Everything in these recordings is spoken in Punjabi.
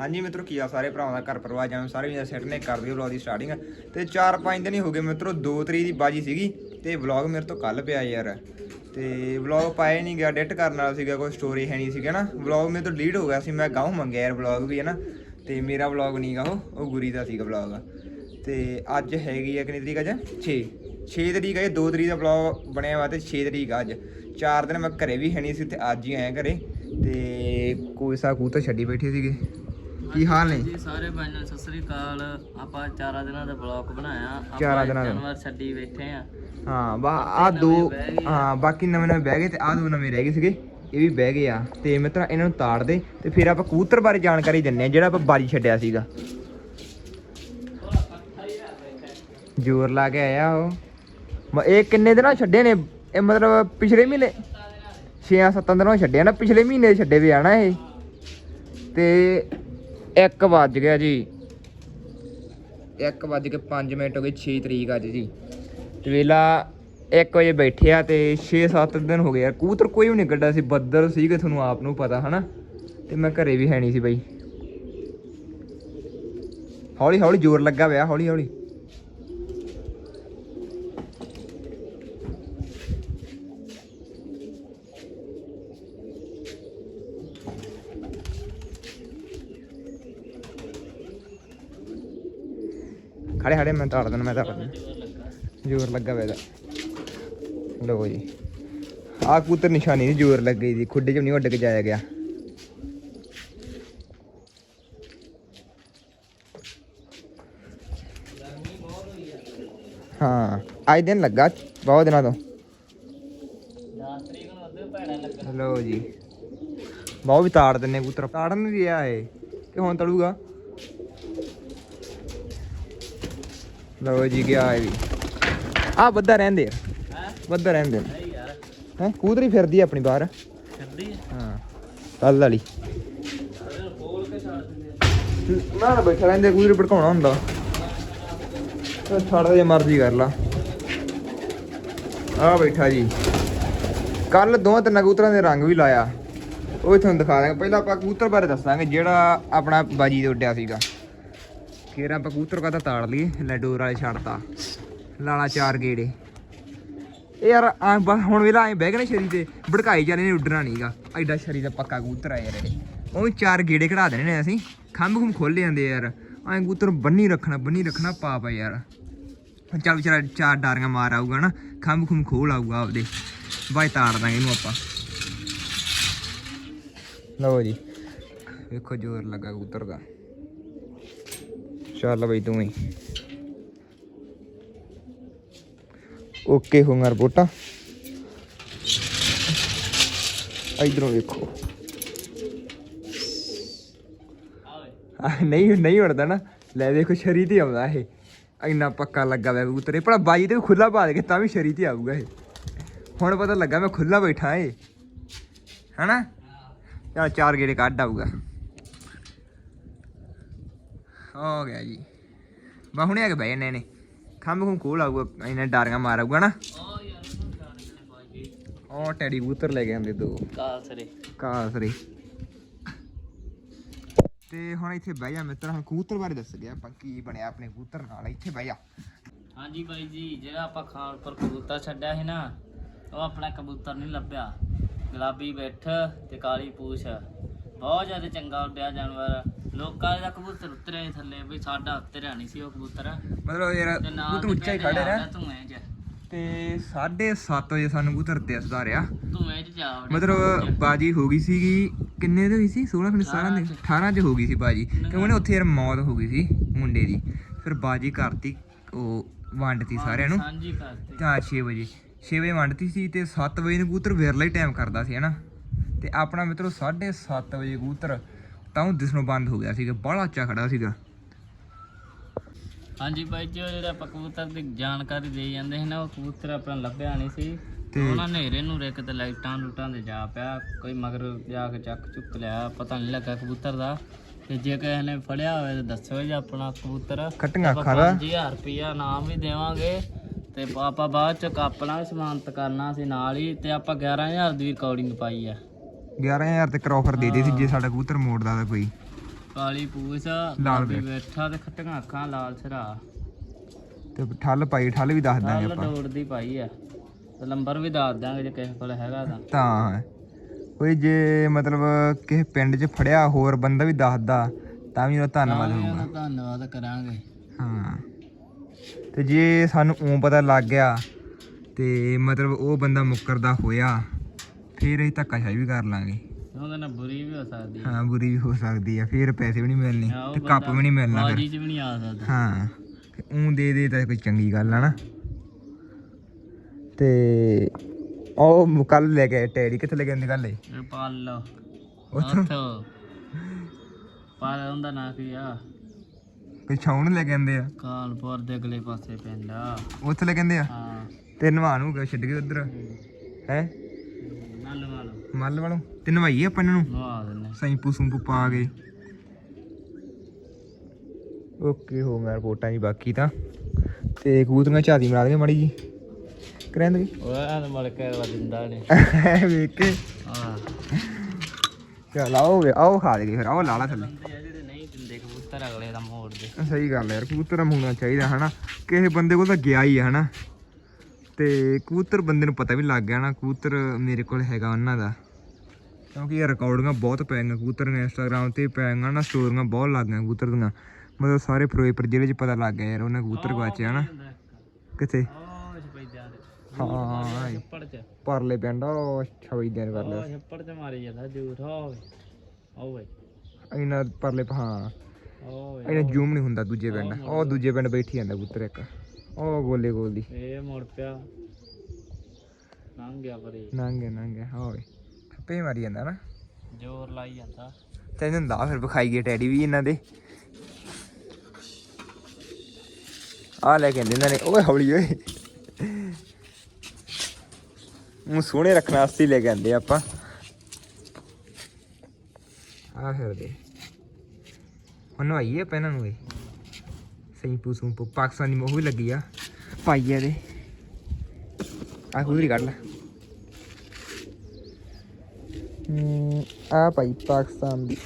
ਹਾਂਜੀ ਮਿੱਤਰੋ, ਕੀ ਆ? ਸਾਰੇ ਭਰਾਵਾਂ ਦਾ ਘਰ ਪਰਿਵਾਰ ਜਾਨ ਸਾਰੇ ਵੀ ਸੈੱਟ ਨੇ ਕਰ ਦਿਓ ਵਲੌਗ ਦੀ ਸਟਾਰਟਿੰਗ ਤੇ 4-5 ਦਿਨ ਹੀ ਹੋ ਗਏ ਮਿੱਤਰੋ 2 ਤਰੀਕ ਦੀ ਬਾਜੀ ਸੀਗੀ ਤੇ ਵਲੌਗ ਮੇਰੇ ਤੋਂ ਕੱਲ ਪਿਆ ਯਾਰ। ਤੇ ਵਲੌਗ ਪਾਇਆ ਨਹੀਂ ਗਿਆ ਐਡਿਟ ਕਰਨ ਵਾਲਾ ਸੀਗਾ, ਕੋਈ ਸਟੋਰੀ ਹੈ ਨਹੀਂ ਸੀਗਾ ਨਾ। ਵਲੌਗ ਮੇਰੇ ਤੋਂ ਡਿਲੀਟ ਹੋ ਗਿਆ ਸੀ, ਮੈਂ ਗਾਉਂ ਮੰਗਿਆ ਯਾਰ ਵਲੌਗ ਵੀ ਹੈ ਨਾ ਤੇ ਮੇਰਾ ਵਲੌਗ ਨਹੀਂਗਾ ਉਹ ਉਹ ਗੁਰੀ ਦਾ ਸੀਗਾ ਵਲੌਗ ਤੇ ਅੱਜ ਹੈਗੀ ਆ ਕਿੰਨੀ ਤਰੀਕ ਅੱਜ? 6 6 ਤਰੀਕ ਹੈ 2 ਤਰੀਕ ਦਾ ਵਲੌਗ ਬਣਿਆ ਵਾ ਤੇ 6 ਤਰੀਕ ਆ ਅੱਜ। 4 ਦਿਨ ਮੈਂ ਘਰੇ ਵੀ ਹੈ ਨਹੀਂ ਸੀ, ਤੇ ਅੱਜ ਹੀ ਆਇਆ ਘਰੇ। ਤੇ ਕੋਈ ਸਾ ਕੂਤਰ ਛੱਡੀ ਬੈਠੇ ਸੀਗੇ। ਕੀ ਹਾਲ ਨੇ? ਜੀ ਸਾਰੇ ਭਾਈਆਂ ਨੂੰ ਸਤਿ ਸ੍ਰੀ ਅਕਾਲ। ਆਪਾਂ ਚਾਰਾਂ ਦਿਨਾਂ ਦਾ ਬਲੌਗ ਬਣਾਇਆ। ਆਪਾਂ ਚਾਰਾਂ ਦਿਨਾਂ ਦਾ। ਜਾਨਵਰ ਛੱਡੀ ਬੈਠੇ ਆ। ਹਾਂ ਬਾ ਆ ਦੋ ਆ। ਹਾਂ ਬਾਕੀ ਨਵੇਂ ਨਵੇਂ ਬਹਿ ਗਏ ਤੇ ਆ ਦੋ ਨਵੇਂ ਰਹਿ ਗਏ ਸੀਗੇ। ਇਹ ਵੀ ਬਹਿ ਗਏ ਆ। ਤੇ ਮਿੱਤਰਾ ਇਹਨਾਂ ਨੂੰ ਤਾੜ ਦੇ ਤੇ ਫਿਰ ਆਪਾਂ ਕਬੂਤਰ ਬਾਰੇ ਜਾਣਕਾਰੀ ਦਿੰਨੇ ਆ ਜਿਹੜਾ ਆਪਾਂ ਬਾਜੀ ਛੱਡਿਆ ਸੀਗਾ। ਜ਼ੋਰ ਲਾ ਕੇ ਆਇਆ ਉਹ। ਮ- ਇਹ ਕਿੰਨੇ ਦਿਨਾਂ ਛੱਡੇ ਨੇ? ਇਹ ਮਤਲਬ ਪਿਛਲੇ ਮਹੀਨੇ? 6-7 ਦਿਨਾਂ ਛੱਡਿਆ ਨਾ ਪਿਛਲੇ ਮਹੀਨੇ ਛੱਡੇ ਵੀ ਆਣਾ ਇਹ। ਤੇ 1 ਵੱਜ ਗਿਆ ਜੀ। 1 ਵੱਜ ਕੇ 5 ਮਿੰਟ ਹੋ ਗਏ 6 ਤਰੀਕ ਅੱਜ ਜੀ। ਤੇ ਵੇਲਾ 1 ਵਜੇ ਬੈਠੇ ਆ ਤੇ 6-7 ਦਿਨ ਹੋ ਗਏ ਯਾਰ, ਕਬੂਤਰ ਕੋਈ ਵੀ ਨਹੀਂ ਗੱਡਾ ਸੀ ਬੱਦਲ ਸੀਗੇ, ਤੁਹਾਨੂੰ ਆਪ ਨੂੰ ਪਤਾ, ਹਨਾ? ਤੇ ਮੈਂ ਘਰੇ ਵੀ ਹੈ ਨਹੀਂ ਸੀ ਬਾਈ। ਹੌਲੀ ਹੌਲੀ ਜ਼ੋਰ ਲੱਗਾ ਪਿਆ ਹੌਲੀ ਹੌਲੀ ਖੜੇ ਖੜੇ, ਮੈਂ ਤਾੜ ਦਿੰਦਾ, ਮੈਂ ਤਾੜ ਦਿੰਦਾ। ਜ਼ੋਰ ਲੱਗਾ ਪਿਆ ਇਹਦਾ। ਲਓ ਜੀ। ਆ ਕਬੂਤਰ ਨਿਸ਼ਾਨੀ ਦੀ ਜ਼ੋਰ ਲੱਗ ਗਈ ਜੀ, ਖੁੱਡੇ ਚ ਨਹੀਂ ਉੱਡ ਕੇ ਜਾਇਆ ਗਿਆ। ਹਾਂ, ਅੱਜ ਦਿਨ ਲੱਗਾ, ਬਹੁਤ ਦਿਨਾਂ ਤੋਂ। 10 ਤਰੀਕ ਨੂੰ ਅੱਧੇ ਭੈੜਾ ਲੱਗਾ ਲਓ ਜੀ। ਬਹੁਤ ਵੀ ਤਾੜ ਦਿੰਨੇ ਕਬੂਤਰ। ਤਾੜਨ ਨਹੀਂ ਰਿਹਾ ਇਹ, ਕਿ ਹੁਣ ਤੜੂਗਾ? ਲਓ ਜੀ ਗਿਆ ਇਹ ਵੀ। ਆ ਬੱਦਾ ਰਹਿੰਦੇ ਆ। ਹੈ ਬੱਦਾ ਰਹਿੰਦੇ ਯਾਰ ਹੈ ਹੀ ਫਿਰਦੀ ਆ ਆਪਣੀ ਬਾਹਰ। ਹਾਂ ਕੱਲ ਵਾਲੀ। ਨਾ ਨਾ ਬੈਠਾ ਰਹਿੰਦੇ ਕਬੂਤਰ ਭੜਕਾਉਣਾ ਹੁੰਦਾ। ਤੇ ਛੱਡ ਦੇ ਮਰਜ਼ੀ ਕਰ ਲਾ। ਆ ਬੈਠਾ ਜੀ। ਕੱਲ ਦੋਵਾਂ ਤਿੰਨ ਕਬੂਤਰਾਂ ਦੇ ਰੰਗ ਵੀ ਲਾਇਆ। ਉਹ ਤੁਹਾਨੂੰ ਦਿਖਾ ਦਾਂਗੇ ਪਹਿਲਾਂ ਆਪਾਂ ਕਬੂਤਰ ਬਾਰੇ ਦੱਸਾਂਗੇ ਜਿਹੜਾ ਆਪਣਾ ਬਾਜੀ ਦੇ ਉੱਡਿਆ ਸੀਗਾ। ਫੇਰ ਆਪਾਂ ਕਬੂਤਰ ਕਹਤਾ ਤਾੜ ਲਈਏ ਲੈ ਡੋਰ ਵਾਲੇ ਛੱਡਤਾ ਲਾਲਾ ਚਾਰ ਗੇੜੇ। ਇਹ ਯਾਰ ਆ ਬਸ ਹੁਣ ਵੇਲਾ ਐ ਬਹਿ ਗਏ ਨੇ ਸ਼ਰੀ ਤੇ, ਭੜਕਾਈ ਜਾਂਦੇ ਨੇ, ਉੱਡਣਾ ਨਹੀਂਗਾ ਐਡਾ ਸ਼ਰੀ ਦਾ ਪੱਕਾ ਕਬੂਤਰ ਆ ਯਾਰ ਇਹ। ਉਹ ਚਾਰ ਗੇੜੇ ਕਢਾ ਦੇਣੇ ਨੇ ਅਸੀਂ। ਖੰਭ ਖੁੰਮ ਖੋਲੇ ਜਾਂਦੇ ਯਾਰ। ਐਂ ਕਬੂਤਰ ਬੰਨੀ ਰੱਖਣਾ ਬੰਨੀ ਰੱਖਣਾ ਪਾਪ ਆ ਯਾਰ। ਹੁਣ ਚੱਲ ਵਿਚਾਰਾ ਚਾਰ ਡਾਰੀਆਂ ਮਾਰ ਆਊਗਾ ਨਾ, ਖੰਭ ਖੁੰਮ ਖੋਲ ਆਊਗਾ ਆਪਦੇ। ਬਾਈ ਤਾੜ ਦਾਂਗੇ ਇਹਨੂੰ ਆਪਾਂ। ਲਓ ਜੀ। ਵੇਖੋ ਜ਼ੋਰ ਲੱਗਾ ਕਬੂਤਰ ਦਾ। ਚੱਲ ਬਈ ਤੂੰ ਹੀ। ਓਕੇ ਹੋਗਾ ਰਿਪੋਰਟਾਂ। ਇਧਰੋਂ ਵੇਖੋ। ਨਹੀਂ ਨਹੀਂ ਉੜਦਾ ਨਾ। ਲੈ ਦੇਖੋ ਸ਼ਰੀ ਤੇ ਆਉਂਦਾ ਇਹ। ਇੰਨਾ ਪੱਕਾ ਲੱਗਾ ਵੈ ਕਬੂਤਰ। ਭਲਾ ਬਾਜੀ ਤੇ ਵੀ ਖੁੱਲਾ ਪਾ ਦੇ ਕੇ ਤਾਂ ਵੀ ਸ਼ਰੀ ਤੇ ਆਊਗਾ ਇਹ। ਹੁਣ ਪਤਾ ਲੱਗਾ ਮੈਂ ਖੁੱਲਾ ਬੈਠਾ ਏ ਹਨਾ? ਚਲ ਚਾਰ ਗੇੜੇ ਕੱਢ ਆਊਗਾ। ਹੋ ਗਿਆ ਜੀ। ਬਾ ਹੁਣੇ ਆ ਕੇ ਬਹਿ ਜਾਣੇ ਨੇ ਖੰਭ ਖੁੰਮ ਖੋਲ ਆਊਗਾ ਇਹਨੇ ਡਾਰੀਆਂ ਮਾਰ ਆਊਗਾ ਨਾ। ਉਹ ਟੈਡੀ ਕਬੂਤਰ ਲੈ ਕੇ ਆਂਦੇ ਦੋ। ਕਾਸਰੇ। ਕਾਸਰੇ। ਤੇ ਹੁਣ ਇੱਥੇ ਬਹਿ ਜਾ ਮਿੱਤਰ ਹੁਣ ਕਬੂਤਰ ਬਾਰੇ ਦੱਸ ਗਿਆ ਆਪਾਂ ਕੀ ਬਣਿਆ ਆਪਣੇ ਕਬੂਤਰ ਨਾਲ। ਇੱਥੇ ਬਹਿ ਜਾ। ਹਾਂਜੀ ਬਾਈ ਜੀ ਜਿਹੜਾ ਆਪਾਂ ਖਾਨਪੁਰ ਕਬੂਤਰ ਛੱਡਿਆ ਸੀ ਨਾ ਉਹ ਆਪਣਾ ਕਬੂਤਰ ਨਹੀਂ ਲੱਭਿਆ। ਗੁਲਾਬੀ ਬਿੱਠ ਤੇ ਕਾਲੀ ਪੂਛ। ਬਹੁਤ ਜ਼ਿਆਦਾ ਚੰਗਾ ਉੱਡਿਆ ਜਾਨਵਰ। ਲੋਕਾਂ ਦਾ ਕਬੂਤਰ ਉਤਰਿਆ ਸੀ ਥੱਲੇ ਵੀ ਸਾਡਾ ਉਤਰਿਆ ਨਹੀਂ ਸੀ ਉਹ ਕਬੂਤਰ। ਮਤਲਬ ਯਾਰ ਤੇ ਨਾਲ ਕਬੂਤਰ ਉੱਚਾ ਹੀ ਤੇ ਖੜੇ ਰਿਹਾ। ਧੂਏ 'ਚ ਤੇ 7:30 ਵਜੇ ਸਾਨੂੰ ਕਬੂਤਰ ਦਿਸਦਾ ਰਿਹਾ। ਧੂਏ 'ਚ ਜਾ ਵੜਿਆ। ਮਤਲਬ ਬਾਜੀ ਹੋ ਗਈ ਸੀਗੀ ਕਿੰਨੇ ਦੇ ਹੋਈ ਸੀ? 16 ਕਿ 17 ਦੇ? 18 ਚ ਹੋ ਗਈ ਸੀ ਬਾਜੀ। ਕਿਉਂਕਿ ਉਹਨੇ ਉੱਥੇ ਯਾਰ ਮੌਤ ਹੋ ਗਈ ਸੀ ਮੁੰਡੇ ਦੀ। ਫਿਰ ਬਾਜੀ ਕਰਤੀ ਉਹ ਵੰਡਤੀ ਸਾਰਿਆਂ ਨੂੰ। ਸਾਂਝੀ ਕਰਤੀ। ਤਾਂ 6 ਵਜੇ। 6 ਵਜੇ ਵੰਡਤੀ ਸੀ ਤੇ 7 ਵਜੇ ਨੂੰ ਕਬੂਤਰ ਵੇਰਲਾ ਹੀ ਟਾਈਮ ਕਰਦਾ ਸੀ ਹਨਾ ਤੇ ਆਪਣਾ ਮਿੱਤਰੋ 7:30 ਵਜੇ ਕਬੂਤਰ ਤਾਂ ਉਹ ਦਿਸਣੋਂ ਬੰਦ ਹੋ ਗਿਆ ਸੀਗਾ ਬੜਾ ਉੱਚਾ ਖੜਾ ਸੀਗਾ। ਹਾਂਜੀ ਬਾਈ ਜੀ ਉਹ ਜਿਹੜਾ ਆਪਾਂ ਕਬੂਤਰ ਦੀ ਜਾਣਕਾਰੀ ਦੇ ਜਾਂਦੇ ਸੀ ਨਾ ਉਹ ਕਬੂਤਰ ਆਪਣਾ ਲੱਭਿਆ ਨਹੀਂ ਸੀ। ਤੇ- ਉਹਨਾਂ ਨੇਰੇ ਨੂੰ ਰਿਕ ਤੇ ਲਾਈਟਾਂ ਲੂਟਾਂ ਦੇ ਜਾ ਪਿਆ ਕੋਈ ਮਗਰ ਜਾ ਕੇ ਚੱਕ ਚੁੱਕ ਲਿਆ ਪਤਾ ਨਹੀਂ ਲੱਗਾ ਕਬੂਤਰ ਦਾ। ਤੇ ਜੇ ਕਿਸੇ ਨੇ ਫੜਿਆ ਹੋਵੇ ਤਾਂ ਦੱਸੋ ਜੀ ਆਪਣਾ ਕਬੂਤਰ। ਖੱਟੀਆਂ ਅੱਖਾਂ ਦਾ। 5000 ਰੁਪਇਆ ਨਾਮ ਵੀ ਦੇਵਾਂਗੇ। ਤੇ ਆਪਾਂ ਬਾਅਦ ਚ ਕਾਪਣਾ ਸਮਾਨਤ ਕਰਨਾ ਸੀ ਨਾਲ ਹੀ ਤੇ ਆਪਾਂ 11000 ਦੀ ਰਿਕਾਰਡਿੰਗ ਪਾਈ ਆ। 11000 ਤੇ ਆਫਰ ਦੇ ਦੇ ਸੀ ਜੇ ਸਾਡਾ ਕਬੂਤਰ ਮੋੜਦਾ ਤਾਂ ਕੋਈ। ਕਾਲੀ ਪੂਛ ਲਾਲ ਵੇਖ। ਬੈਠਾ ਤੇ ਖੱਟੀਆਂ ਅੱਖਾਂ ਲਾਲ ਛਰਾ ਤੇ ਠੱਲ ਪਾਈ ਠੱਲ ਵੀ ਦੱਸ ਦਾਂਗੇ ਆਪਾਂ। ਦੌੜਦੀ ਪਾਈ ਆ। ਤੇ ਨੰਬਰ ਵੀ ਦੱਸ ਦਾਂਗੇ ਜੇ ਕਿਸੇ ਕੋਲ ਹੈਗਾ ਤਾਂ। ਤਾਂ ਕੋਈ ਜੇ ਮਤਲਬ ਕਿਸੇ ਪਿੰਡ 'ਚ ਫੜਿਆ ਹੋਰ ਬੰਦਾ ਵੀ ਦੱਸਦਾ ਤਾਂ ਵੀ ਉਹਦਾ ਧੰਨਵਾਦ ਹੋਊਗਾ। ਧੰਨਵਾਦ ਕਰਾਂਗੇ। ਹਾਂ। ਤੇ ਜੇ ਸਾਨੂੰ ਉਹ ਪਤਾ ਲੱਗ ਗਿਆ ਤੇ ਮਤਲਬ ਉਹ ਬੰਦਾ ਮੁੱਕਰਦਾ ਹੋਇਆ ਫਿਰ ਅਸੀਂ ਧੱਕਾਸ਼ਾਹੀ ਵੀ ਕਰ ਲਾਂਗੇ। ਉਹਦੇ ਨਾਲ ਬੁਰੀ ਵੀ ਹੋ ਸਕਦੀ ਹਾਂ। ਬੁਰੀ ਵੀ ਹੋ ਸਕਦੀ ਆ ਫਿਰ ਪੈਸੇ ਵੀ ਨਹੀਂ ਮਿਲਣੇ ਉਹ ਤੇ ਕੱਪ ਬੰਦਾ ਵੀ ਨਹੀਂ ਮਿਲਣਾ ਫਿਰ। ਬਾਜੀ 'ਚ ਵੀ ਨਹੀਂ ਆ ਸਕਦਾ। ਹਾਂ ਉਹ ਦੇ ਦੇ ਤਾਂ ਕੋਈ ਚੰਗੀ ਗੱਲ ਆ ਨਾ। ਤੇ ਉਹ ਕੱਲ ਲੈ ਕੇ ਟੈਡੀ ਕਿੱਥੇ ਲੈ ਕੇ ਆਂਦੇ ਕੱਲ ਇਹ? ਪਾਲ। ਲਓ ਉੱਥੋਂ? ਉੱਥੋਂ। ਪਾਲ ਉਹਦਾ ਨਾਂ ਕੀ ਆ? ਕੋਈ ਛਾਉਣ ਲੈ ਕੇ ਆਂਦੇ ਆ? ਕਾਲਪੁਰ ਦੇ ਅਗਲੇ ਪਾਸੇ ਪੈਂਦਾ ਉੱਥੇ ਲੈ ਕੇ ਆਂਦੇ ਆ? ਹਾਂ। ਤੇ ਨਵਾਨ ਨੂੰ ਛੱਡ ਕੇ ਉਧਰ। ਹੈ? ਨਾਲ ਵਾਲੋ। ਮੱਲ ਵਾਲੋਂ? ਤੇ ਨਵਾਈਏ ਆਪਾਂ ਇਹਨਾਂ ਨੂੰ? ਨਵਾ ਦਿੰਨੇ ਸੈਂਪੂ ਸੂੰਪੂ ਪਾ ਕੇ। ਓਕੇ ਹੋ ਗਿਆ ਰਿਪੋਰਟਾਂ ਜੀ ਬਾਕੀ ਤਾਂ। ਤੇ ਕਬੂਤਰੀਆਂ ਝਾਤੀ ਮਰਾ ਦੇਗੇ ਮਾੜੀ ਜੀ ਕਰੈਂਦ ਵੀ। ਉਹ ਆ ਮਲ ਕੇ ਵਜਿੰਦਾ ਨੇ ਵੇਖ ਕੇ। ਹਾਂ। ਚਲ ਆਓ ਵੇ ਆਓ ਖਾ ਦੇਗੇ ਫਿਰ ਆਓ ਲਾ ਲਾ ਥੱਲੇ। ਨਹੀਂ ਦਿੰਦੇ ਕਬੂਤਰ ਅਗਲੇ ਦਾ ਮੋੜ ਦੇ। ਸਹੀ ਗੱਲ ਯਾਰ ਕਬੂਤਰ ਹੋਣਾ ਚਾਹੀਦਾ ਹਨਾ। ਕਿਸੇ ਬੰਦੇ ਕੋਲ ਤਾਂ ਗਿਆ ਹੀ ਹੈ ਹਨਾ। ਤੇ ਕਬੂਤਰ ਬੰਦੇ ਨੂੰ ਪਤਾ ਵੀ ਲੱਗ ਗਿਆ ਨਾ ਕਬੂਤਰ ਮੇਰੇ ਕੋਲ ਹੈਗਾ ਉਹਨਾਂ ਦਾ। ਕਿਉਂਕਿ ਇਹ ਰਿਕਾਰਡਿੰਗਾਂ ਬਹੁਤ ਪੈ ਗਈਆਂ ਕਬੂਤਰ ਦੀਆਂ ਇੰਸਟਾਗ੍ਰਾਮ ਤੇ ਪੈ ਗਈਆਂ ਨਾ ਸਟੋਰੀਆਂ ਬਹੁਤ ਲੱਗ ਗਈਆਂ ਕਬੂਤਰ ਦੀਆਂ। ਮਤਲਬ ਸਾਰੇ ਫਿਰੋਜ਼ਪੁਰ ਜ਼ਿਲ੍ਹੇ 'ਚ ਪਤਾ ਲੱਗ ਗਿਆ ਯਾਰ ਉਹਨਾਂ ਕਬੂਤਰ ਗਵਾਚੇ ਹਨਾ ਕਿੱਥੇ? ਹਾਂ ਪਰਲੇ ਪਿੰਡ ਉਹ ਛਵਈ ਦਿਨ ਕਰ ਲਿਆ ਛੱਪੜ ਚ ਮਾਰੀ ਜਾਂਦਾ ਜੂਠ ਹੋਵੇ ਓਏ ਇਹਨਾਂ ਪਰਲੇ ਹਾਂ। ਇਹਨਾਂ ਜੂਮ ਨਹੀਂ ਹੁੰਦਾ ਦੂਜੇ ਪਿੰਡ ਉਹ ਦੂਜੇ ਪਿੰਡ ਬੈਠੀ ਜਾਂਦਾ ਕਬੂਤਰ ਇੱਕ। ਉਹ ਗੋਲੇ ਗੋਲ ਦੀ ਇਹ ਮੁੜ ਪਿਆ। ਲੰਘ ਗਿਆ ਪਰੇ ਨੰਗੇ ਨੰਗੇ ਹੋਏ ਥੱਪੇ ਮਾਰੀ ਜਾਂਦਾ ਨਾ। ਜ਼ੋਰ ਲਾਈ ਜਾਂਦਾ। ਤੈਨੂੰ ਦਾ ਫਿਰ ਵਿਖਾਈ ਗਏ ਟੈਡੀ ਵੀ ਇਹਨਾਂ ਦੇ। ਆ ਲੈ ਕੇ ਆਂਦੇ ਇਹਨਾਂ ਨੇ। ਓਏ ਹੌਲੀ ਓਏ। ਉਹ ਸੋਹਣੇ ਰੱਖਣ ਵਾਸਤੇ ਹੀ ਲੈ ਕੇ ਆਂਦੇ ਆਪਾਂ। ਆ ਫਿਰ ਦੇ। ਹੁਣ ਆਈਏ ਆਪਾਂ ਇਹਨਾਂ ਨੂੰ ਇਹ ਸੈਂਪੂ ਸੂੰਪੂ ਪਾਕਿਸਤਾਨੀ ਮੋਹ ਵੀ ਲੱਗੀ ਆ। ਪਾਈਏ ਦੇ ਆ ਕੁਦਰੀ ਕੱਢ ਲੈ। ਆ ਭਾਈ ਪਾਕਿਸਤਾਨ ਦੀ।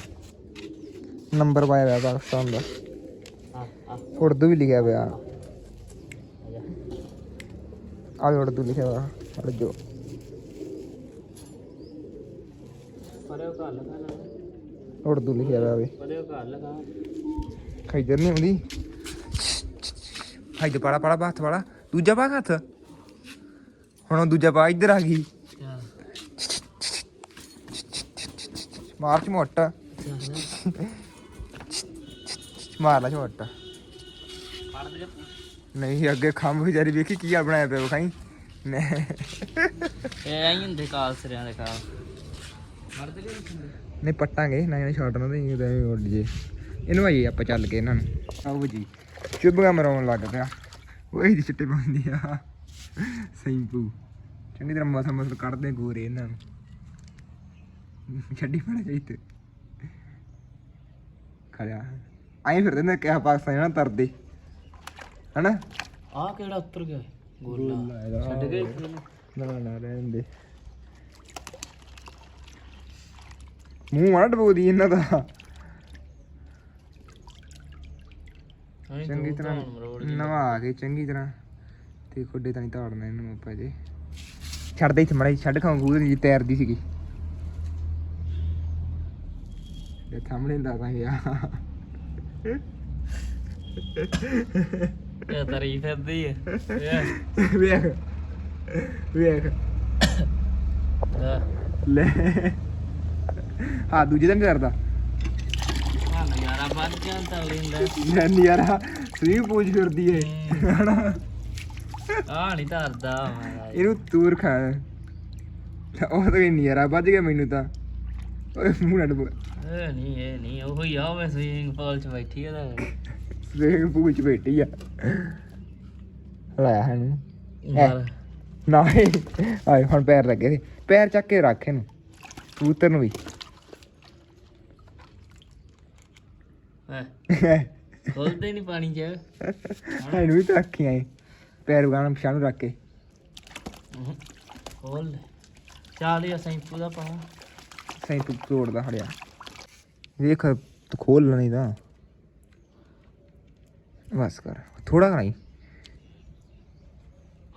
ਨੰਬਰ ਪਾਇਆ ਹੋਇਆ ਪਾਕਿਸਤਾਨ ਦਾ। ਆ ਆ ਉਰਦੂ ਵੀ ਲਿਖਿਆ ਹੋਇਆ। ਆ ਉਰਦੂ ਲਿਖਿਆ ਹੋਇਆ। ਹਟ ਜੋ। ਪਰੇ ਉਹ ਘਰ ਲਗਾ ਨਾ ਉਰਦੂ ਲਿਖਿਆ ਹੋਇਆ ਵੇ। ਪਰੇ ਉਹ ਘਰ ਲਗਾ। ਖੈਦਰ ਨਹੀਂ ਆਉਂਦੀ ਹਾਈ ਤੇ ਪਾੜਾ ਪਾੜਾ ਹੱਥ ਵਾਲਾ। ਦੂਜਾ ਪਾ ਹੱਥ? ਹੁਣ ਉਹ ਦੂਜਾ ਪਾ ਇੱਧਰ ਆ ਗਈ। ਮਾਰਚ ਮੋਟਾ। ਮਾਰ ਲਾ ਦੇ ਨਹੀਂ ਅੱਗੇ ਖੰਭ ਵਿਚਾਰੀ ਵੇਖੀ ਕੀ ਆ ਬਣਾਇਆ ਪਿਆ ਵਿਖਾਈ। ਨੇ ਇਹ ਆਈ ਹੁੰਦੇ ਕਾਲ ਸਿਰਿਆਂ ਦੇ ਕਾਲ। ਮਰ ਦੇ ਹੁੰਦੇ। ਨਹੀਂ ਪੱਟਾਂਗੇ। ਨਾ ਇਹਨੇ ਸ਼ਾਟ ਨਾ ਦੇਈਂ ਤਾਂ ਉੱਡ ਜੇ। ਇਹਨੂੰ ਆਈਏ ਆਪਾਂ ਚੱਲ ਕੇ ਇਹਨਾਂ ਨੂੰ। ਆਓ ਜੀ। ਚੁੱਭਗਾ ਮਰਾਉਣ ਲੱਗ ਪਿਆ ਉਹ ਇਹਦੀ ਚਿੱਟੇ ਪਾਉਂਦੀ ਆ। ਸੈਂਪੂ। ਚੰਗੀ ਤਰ੍ਹਾਂ ਮਸਾ ਮਸਲ ਕੱਢਦੇ ਗੋਰੇ ਇਹਨਾਂ ਨੂੰ। ਛੱਡੀ ਪੜਾ ਚਾਹੀਤੇ ਖੜਿਆ। ਆਈ ਫਿਰਦੇ ਨੇ ਕਿਹਾ ਪਾਕਿਸਤਾਨ ਨਾ ਤਰਦੇ। ਹਨਾ? ਆ ਕਿਹੜਾ ਉੱਤਰ ਗਿਆ? ਗੋਲਾ। ਛੱਡ ਗਏ ਨੂੰ। ਨਾ ਰਹਿਣ ਦੇ। ਮੂੰਹ ਆੜ ਬੋਦੀ ਇਹਨਾਂ ਦਾ। ਅਸੀਂ ਚੰਗੀ ਤਰ੍ਹਾਂ ਮਰੋੜ। ਨਵਾ ਕੇ ਚੰਗੀ ਤਰ੍ਹਾਂ ਤੇ ਖੁੱਡੇ ਤਾਂ ਨਹੀਂ ਤਾੜਨਾ ਇਹਨੂੰ ਆਪਾਂ ਜੇ। ਛੱਡ ਦੇ ਇੱਥੇ ਮੜਾ ਛੱਡ ਖਾਂ ਗੂਦ ਜੀ ਤੈਰਦੀ ਸੀਗੀ। ਇਹ ਸਾਹਮਣੇ ਲਾ ਤਾਂ ਯਾ ਇਹ ਤਰੀ ਫਿਰਦੀ ਹੈ ਇਹ ਵੇਖ। ਵੇਖ। ਆ ਲੈ। ਹਾਂ ਦੂਜੇ ਦਿਨ ਡਰਦਾ ਯਾਰਾ ਪੂਜ ਫਿਰਦੀ ਏ। ਹਨਾ? ਆ ਨਹੀਂ ਧਰਦਾ ਮੈਂ ਇਹਨੂੰ ਤੂਰ ਖਾ। ਉਹ ਤਾਂ ਨਹੀਂ ਯਾਰਾ ਵੱਜ ਗਿਆ ਮੈਨੂੰ ਤਾਂ। ਓਏ ਮੂੰਹ ਨਾ ਡਬੋ ਇਹ ਨਹੀਂ ਇਹ ਨਹੀਂ ਉਹ ਹੀ ਆ ਮੈਂ ਸਵਿਮਿੰਗ ਪੂਲ ਚ ਬੈਠੀ ਆ ਤਾਂ। ਸਵੇਗ ਪੂਜ ਬੈਠੀ ਆ। ਹਲਾਇਆ ਹੈ ਨੂੰ। ਮਾਰ ਨਾ ਆਏ ਹੁਣ ਪੈਰ ਲੱਗੇ। ਸੀ ਪੈਰ ਚੱਕ ਕੇ ਰੱਖ ਇਹਨੂੰ। ਕਬੂਤਰ ਨੂੰ ਵੀ। ਖੋਲਦੇ ਨਹੀਂ ਪਾਣੀ ਚ। ਇਹਨੂੰ ਵੀ ਤਾਂ ਰੱਖੀਆਂ ਏ। ਪੈਰ ਉਗਾਣਾ ਪਛਾਣ ਨੂੰ ਰੱਖ ਕੇ। ਖੋਲ ਲੈ। ਚੱਲ ਇਹ ਸੈਂਪੂ ਦਾ ਪਾ ਸਹੀ ਤੂੰ ਤੋੜਦਾ ਹੜਿਆ ਵੇਖ ਤੂੰ ਖੋਲ ਲੈਣੀ ਤਾਂ। ਬਸ ਕਰ ਥੋੜਾ ਕਰਾਈ।